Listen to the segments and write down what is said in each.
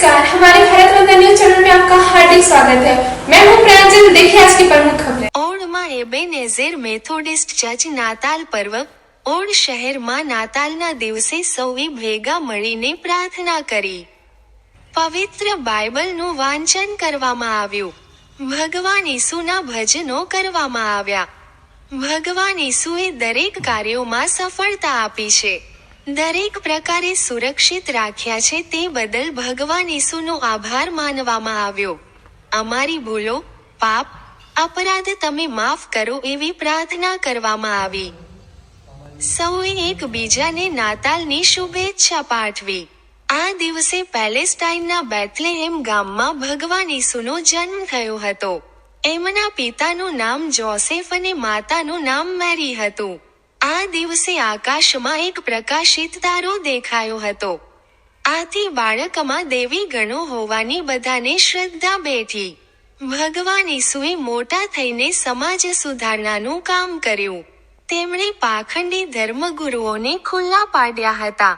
नमस्कार हमारे Bharat Ratna news channel में आपका हार्दिक स्वागत है मैं हूं प्रांजल देखिए आज की प्रमुख खबरें ઓળમાં એબેનેઝેર મેથોડિસ્ટ ચર્ચ નાતાલ પર્વ ઓળ શહેરમાં નાતાલના દિવસે સૌએ ભેગા મળીને પ્રાર્થના કરી પવિત્ર બાઇબલનું વાંચન કરવામાં આવ્યું ભગવાન ઈસુના ભજનો કરવામાં આવ્યા ભગવાન ઈસુએ દરેક કાર્યોમાં સફળતા આપી છે દરેક પ્રકારે સુરક્ષિત રાખ્યા છે તે બદલ ભગવાન ઈસુનો આભાર માનવામાં આવ્યો. અમારી ભૂલો, પાપ, અપરાધ તમે માફ કરો એવી પ્રાર્થના કરવામાં આવી. સૌએ એકબીજાને નાતાલની શુભેચ્છા પાઠવી. આ દિવસે પેલેસ્ટાઇનના બેથલેહેમ ગામમાં ભગવાન ઈસુનો જન્મ થયો હતો. એમના પિતાનું નામ જોસેફ અને માતાનું નામ મેરી હતું. આ દિવસે આકાશમાં એક પ્રકાશિત તારો દેખાયો હતો. આથી બાળકમાં દેવી ગણો હોવાની બધાને શ્રદ્ધા બેઠી. ભગવાન ઈસુએ મોટા થઈને સમાજ સુધારણાનું કામ કર્યું. તેમણે પાખંડી ધર્મગુરુઓને ખુલ્લા પાડ્યા હતા.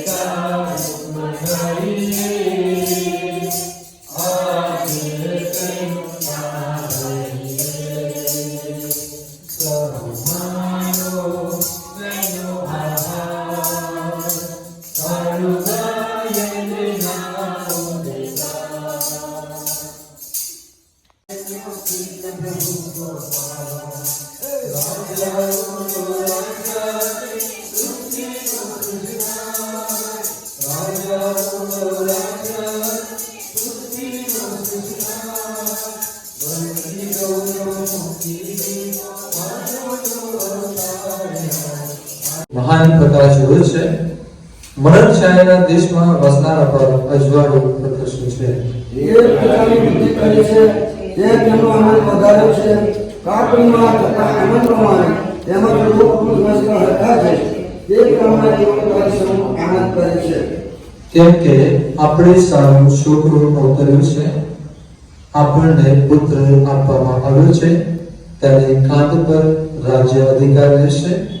મહાન પ્રકાશ હોય છે. મરણ છાયાના દેશમાં વસનારા પર અજવાળો પ્રદર્શન છે? એ પોતાની બુદ્ધિ કરી છે. તે તેમનો આનંદ વધાર્યો છે. કાપડીમાં થતા આનંદ પ્રમાણે તેમજ લોકો નસ્તા હતા છે. તે પ્રમાણે પરિશ્રમ આનંદ કરે છે. કેમ કે આપણે સારું છોકરું અવતર્યું છે. આપણને પુત્ર આપવામાં આવ્યો છે. ત્યારે કાંધ પર રાજ્ય અધિકાર રહેશે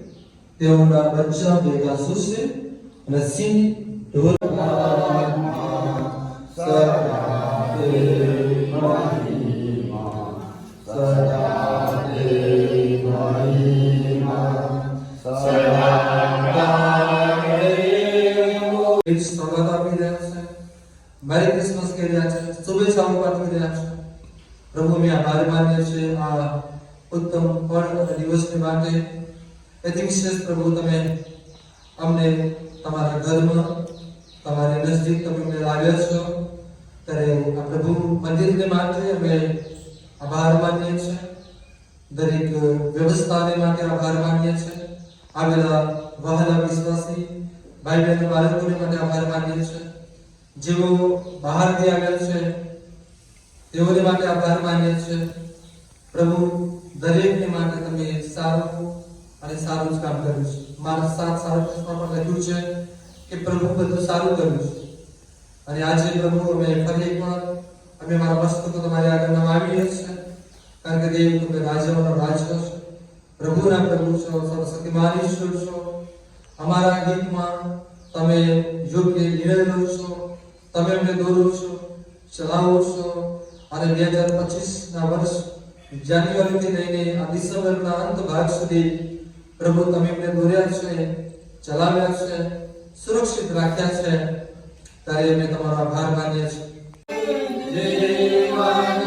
તેઓના બચ્ચા ભેગા સુશે અને સિંહ છે. મેરી ક્રિસમસ કહી રહ્યા છે. શુભેચ્છાઓ પાઠવી રહ્યા છે. પ્રભુ મેં આભાર માન્ય છે આ ઉત્તમ પણ દિવસને માટે. એથી વિશેષ પ્રભુ તમે અમને તમારા ઘરમાં, તમારી નજદીક તમે અમને લાવ્યા છો. ત્યારે આ પ્રભુ મંદિરને માટે અમે આભાર માનીએ છીએ. દરેક વ્યવસ્થાને માટે આભાર માનીએ છીએ. આવેલા વહાલા વિશ્વાસી ભાઈ બહેન બાળકોને માટે આભાર માનીએ છીએ. જેઓ બહારથી આવ્યા છે, તેઓને માટે આભાર માનીએ છીએ. પ્રભુ, દરેકને માટે તમે સારું અને સારું જ કામ કર્યું છે. મારા સાત સારા પ્રશ્નો પણ લખ્યું છે કે પ્રભુ બધું સારું કર્યું છે. અને આજે પ્રભુ અમે ફરી એકવાર, અમે મારા વસ્તુ તમારી આગળ નમાવીએ છીએ. કારણ કે દેવ, તમે રાજાઓનો રાજ છો. પ્રભુના પ્રભુ છો, સર્વશક્તિમાન ઈશ્વર છો. અમારા ગીતમાં તમે યોગ્ય નિર્ણય લો છો. તમે અમને દોરો છો, ચલાવો છો. અને બે હજાર પચીસના વર્ષ જાન્યુઆરીથી લઈને આ ડિસેમ્બરના અંત ભાગ સુધી પ્રભુ, તમે એમને દોર્યા છે, ચલાવ્યા છે, સુરક્ષિત રાખ્યા છે, ત્યારે અમે તમારો આભાર માનીએ છીએ. જય માનવ